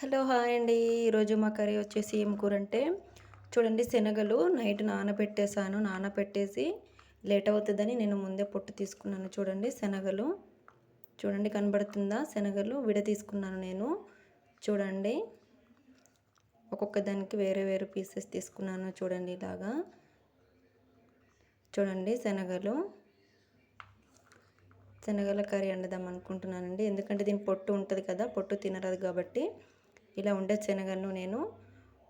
Hello hi అండి. ఈరోజు మా కర్రీ వచ్చేసి ఏం కూర అంటే చూడండి శనగలు నైట్ నానబెట్టేశాను. నానబెట్టేసి లేట్ అవుతుందని నేను ముందే పొట్టు తీసుకున్నాను చూడండి శనగలు. చూడండి కనబడుతుందా? శనగలు విడ తీసుకున్నాను నేను. చూడండి ఒక్కొక్క దానికి వేరే వేరే పీసెస్ తీసుకున్నాను చూడండి ఇలాగా. చూడండి శనగలు. శనగల కర్రీ వండుదాం అనుకుంటున్నానండి. ఎందుకంటే దీని పొట్టు ఉంటుంది కదా పొట్టు తినరాదు కాబట్టి. ఇలా ఉండే శనగలను నేను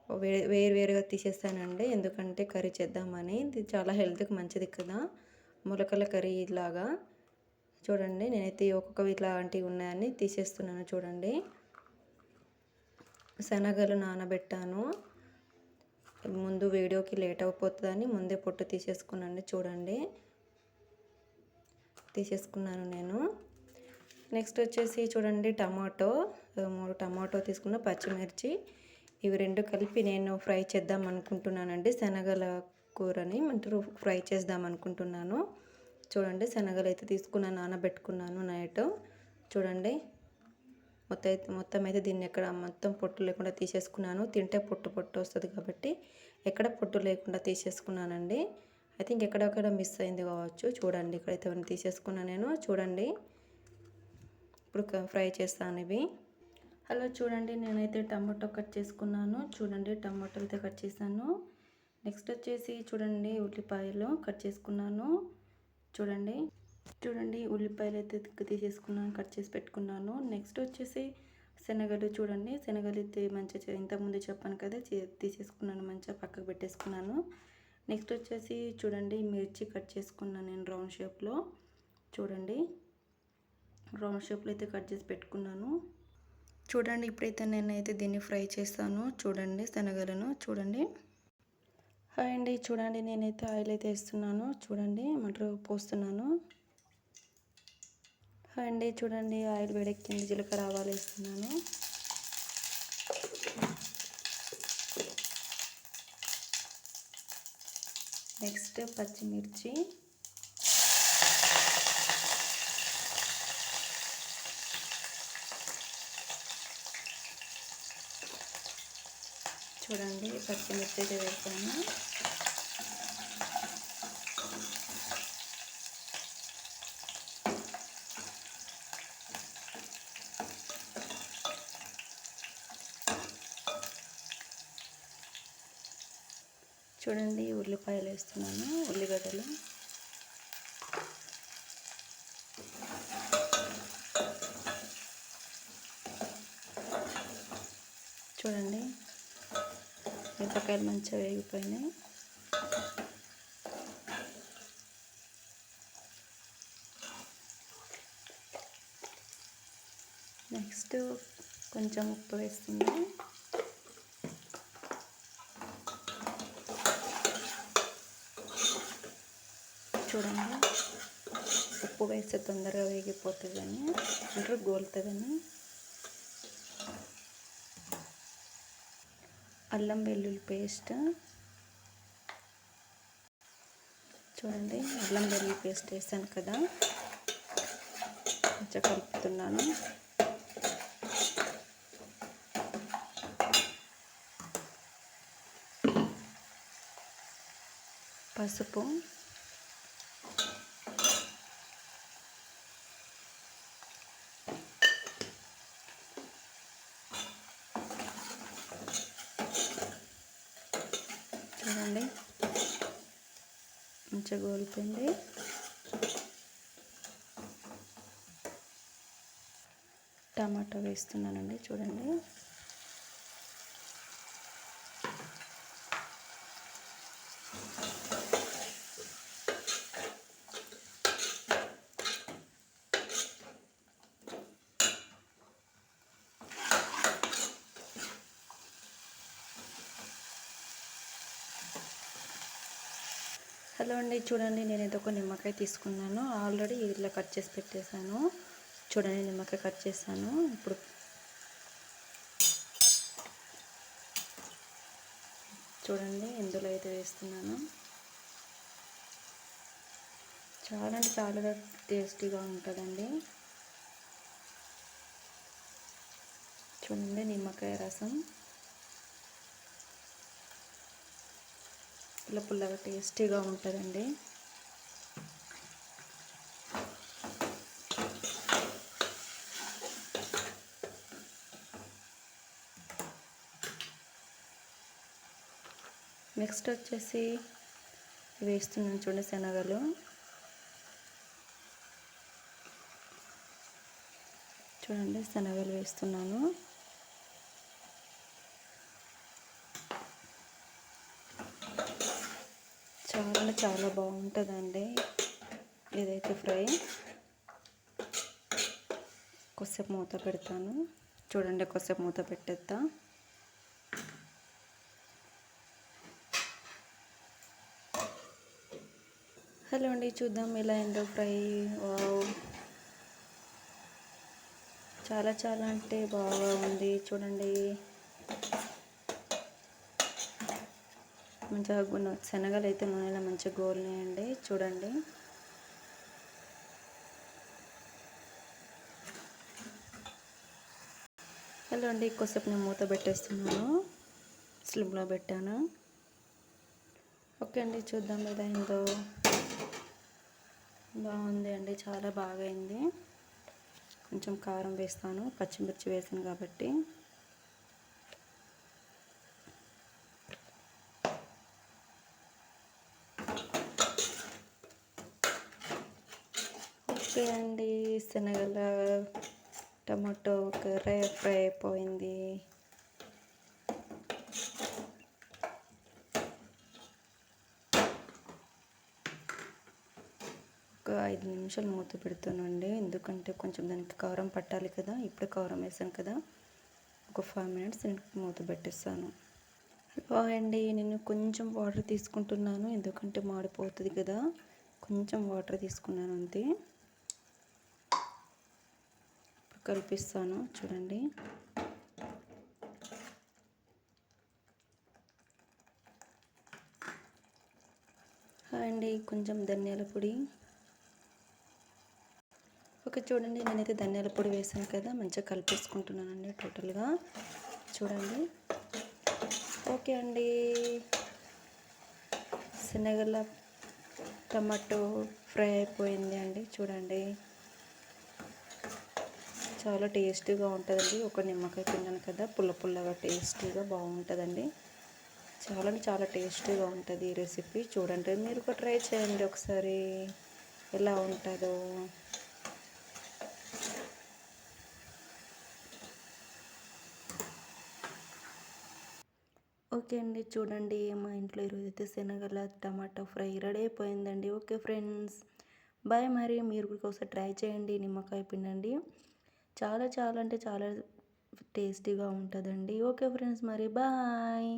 వే వేరు వేరుగా తీసేస్తానండి. ఎందుకంటే కర్రీ చేద్దామని. ఇది చాలా హెల్త్కి మంచిది కదా. మొలకల కర్రీ ఇలాగా చూడండి నేనైతే ఒక్కొక్క ఇట్లాంటివి ఉన్నాయని తీసేస్తున్నాను చూడండి. శనగలు నానబెట్టాను. ముందు వీడియోకి లేట్ అయిపోతుందని ముందే పొట్టు తీసేసుకున్నాను చూడండి. తీసేసుకున్నాను నేను. నెక్స్ట్ వచ్చేసి చూడండి టమాటో. మూడు టమాటో తీసుకున్న పచ్చిమిర్చి. ఇవి రెండు కలిపి నేను ఫ్రై చేద్దాం అనుకుంటున్నానండి. శనగల కూరని అంటారు ఫ్రై చేద్దాం అనుకుంటున్నాను. చూడండి శనగలు అయితే తీసుకున్నాను నానబెట్టుకున్నాను నైట్. చూడండి మొత్తం అయితే మొత్తం అయితే దీన్ని ఎక్కడ మొత్తం పొట్టు లేకుండా తీసేసుకున్నాను. తింటే పొట్టు పొట్టు వస్తుంది కాబట్టి ఎక్కడ పొట్టు లేకుండా తీసేసుకున్నానండి. ఐ థింక్ ఎక్కడెక్కడ మిస్ అయింది కావచ్చు. చూడండి ఇక్కడైతే తీసేసుకున్నాను నేను. చూడండి ఇప్పుడు ఫ్రై చేస్తాను ఇవి. హలో చూడండి నేనైతే టమాటో కట్ చేసుకున్నాను. చూడండి టమాటో అయితే కట్ చేశాను. నెక్స్ట్ వచ్చేసి చూడండి ఉల్లిపాయలు కట్ చేసుకున్నాను. చూడండి చూడండి ఉల్లిపాయలు అయితే తీసేసుకున్నాను కట్ చేసి పెట్టుకున్నాను. నెక్స్ట్ వచ్చేసి శనగలు చూడండి శనగలు అయితే మంచిగా ఇంతకుముందు చెప్పాను కదా తీసేసుకున్నాను మంచిగా పక్కకు పెట్టేసుకున్నాను. నెక్స్ట్ వచ్చేసి చూడండి మిర్చి కట్ చేసుకున్నాను నేను రౌండ్ షేప్లో. చూడండి రౌండ్ షేప్లో అయితే కట్ చేసి పెట్టుకున్నాను. చూడండి ఇప్పుడైతే నేనైతే దీన్ని ఫ్రై చేస్తాను. చూడండి శనగలను చూడండి. హాయ్ అండి చూడండి నేనైతే ఆయిల్ అయితే వేస్తున్నాను. చూడండి మటర్ పోస్తున్నాను. హాయ్ అండి చూడండి ఆయిల్ వేడెక్కింది జీలకర్ర ఆవాలు వేస్తున్నాను. నెక్స్ట్ పచ్చిమిర్చి. చూడండి పచ్చిమిర్చి అయితే వేసాను. చూడండి ఉల్లిపాయలు వేస్తున్నాను ఉల్లిగడ్డలు. చూడండి మిరపకాయలు మంచిగా వేగిపోయినాయి. నెక్స్ట్ కొంచెం ఉప్పు వేస్తుంది చూడండి. ఉప్పు వేస్తే తొందరగా వేగిపోతుందని అంటారు గోలుతుందని. అల్లం వెల్లుల్లి పేస్ట్. చూడండి అల్లం వెల్లుల్లి పేస్ట్ వేసాను కదా. కొంచెం కలుపుతున్నాను. పసుపు చూడండి మంచిగా గోలిపోయింది టమాటో వేస్తున్నానండి చూడండి. హలో అండి. చూడండి నేను ఏదో ఒక నిమ్మకాయ తీసుకున్నాను. ఆల్రెడీ ఇట్లా కట్ చేసి పెట్టేశాను. చూడండి నిమ్మకాయ కట్ చేశాను. ఇప్పుడు చూడండి ఇందులో అయితే వేస్తున్నాను. చాలా అంటే చాలా టేస్టీగా ఉంటుందండి. చూడండి నిమ్మకాయ రసం. పుల్ల పుల్లగా టేస్టీగా ఉంటుందండి. నెక్స్ట్ వచ్చేసి వేస్తున్నాను చూడండి శనగలు. చూడండి శనగలు వేస్తున్నాను. చాలా చాలా బాగుంటుందండి. ఇదైతే ఫ్రై. కొద్దిసేపు మూత పెడతాను. చూడండి కొద్దిసేపు మూత పెట్టేద్దా హలో అండి చూద్దాం ఎలా ఏంటో ఫ్రై. వావ్. చాలా చాలా అంటే బాగా ఉంది. చూడండి. మంచిగా శనగలు అయితే నూనెలో మంచిగా గోలినాయండి. చూడండి. హలో అండి ఎక్కువసేపు నేను మూత పెట్టేస్తున్నాను. స్లిమ్లో పెట్టాను. ఓకే అండి చూద్దాం కదా అయిందో. బాగుంది అండి చాలా బాగా అయింది కొంచెం కారం వేస్తాను పచ్చిమిర్చి వేసాను కాబట్టి. ఓకే అండి శనగల టమాటో కర్రీ ఫ్రై అయిపోయింది. ఒక ఐదు నిమిషాలు మూత పెడుతానండి. ఎందుకంటే కొంచెం దానికి కారం పట్టాలి కదా ఇప్పుడే కారం వేసాను కదా. ఒక ఫైవ్ మినిట్స్ మూత పెట్టేస్తాను. హలో అండి నేను కొంచెం వాటర్ తీసుకుంటున్నాను. ఎందుకంటే మాడిపోతుంది కదా కొంచెం వాటర్ తీసుకున్నాను అంతే ఇప్పుడు కలిపిస్తాను. చూడండి. అండి కొంచెం ధనియాల పొడి. ఓకే చూడండి నేనైతే ధనియాల పొడి వేసాను కదా మంచిగా కలిపేసుకుంటున్నానండి టోటల్గా. చూడండి. ఓకే అండి. శనగల టమాటో ఫ్రై అయిపోయింది అండి చూడండి. చాలా టేస్టీగా ఉంటుందండి. ఒక నిమ్మకాయ తిన్నాను కదా పుల్ల పుల్లగా టేస్టీగా బాగుంటుందండి. చాలా అంటే చాలా టేస్టీగా ఉంటుంది ఈ రెసిపీ. చూడండి మీరు కూడా ట్రై చేయండి ఒకసారి. ఎలా ఉంటుందో. ఓకే అండి చూడండి మా ఇంట్లో ఈరోజైతే శనగల టమాటా ఫ్రై రెడీ అయిపోయిందండి. ఓకే ఫ్రెండ్స్ బాయ్ మరి. మీరు కూడా ఒకసారి ట్రై చేయండి నిమ్మకాయ పిండండి. చాలా చాలా అంటే చాలా టేస్టీగా ఉంటుందండి. ఓకే ఫ్రెండ్స్ మరి బాయ్.